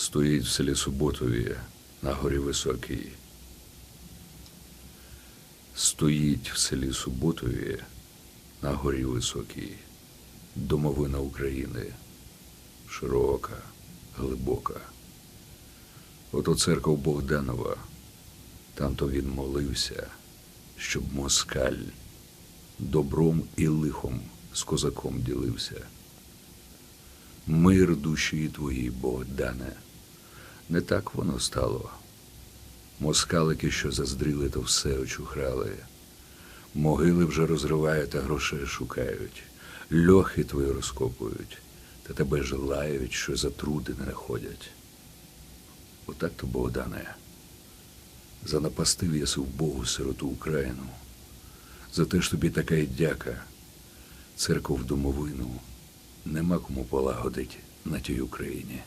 стоїть в селі Суботові на горі Високій. Стоїть в селі Суботові на горі Високій. Домовина України. Широка, глибока. Ото церков Богданова. Там то він молився, щоб москаль добром і лихом з козаком ділився. Мир душі твоїй, Богдане, не так воно стало. Москалики, що заздріли, то все очухрали. Могили вже розривають, а грошей шукають. Льохи твої розкопують, та тебе желають, що за труди не находять. Отак то, Богдане, занапастив єси в Богу сироту Україну. За те ж тобі така й дяка. Церков домовину нема кому полагодить на тій Україні.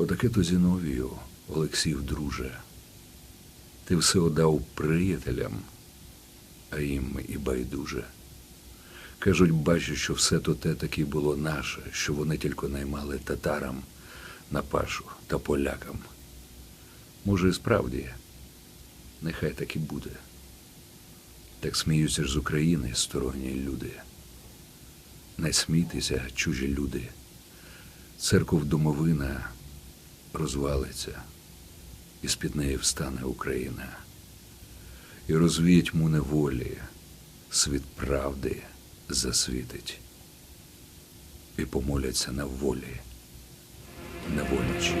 Отаке то Зіновію, Олексів, друже. Ти все одав приятелям, а їм і байдуже. Кажуть, бачу, що все то те таки було наше, що вони тільки наймали татарам на пашу та полякам. Може, і справді, нехай так і буде. Так сміються ж з України сторонні люди. Не смійтеся, чужі люди. Церков домовина розвалиться, і з-під неї встане Україна. І розвіють му неволі, світ правди засвітить. І помоляться на волі, неволячі.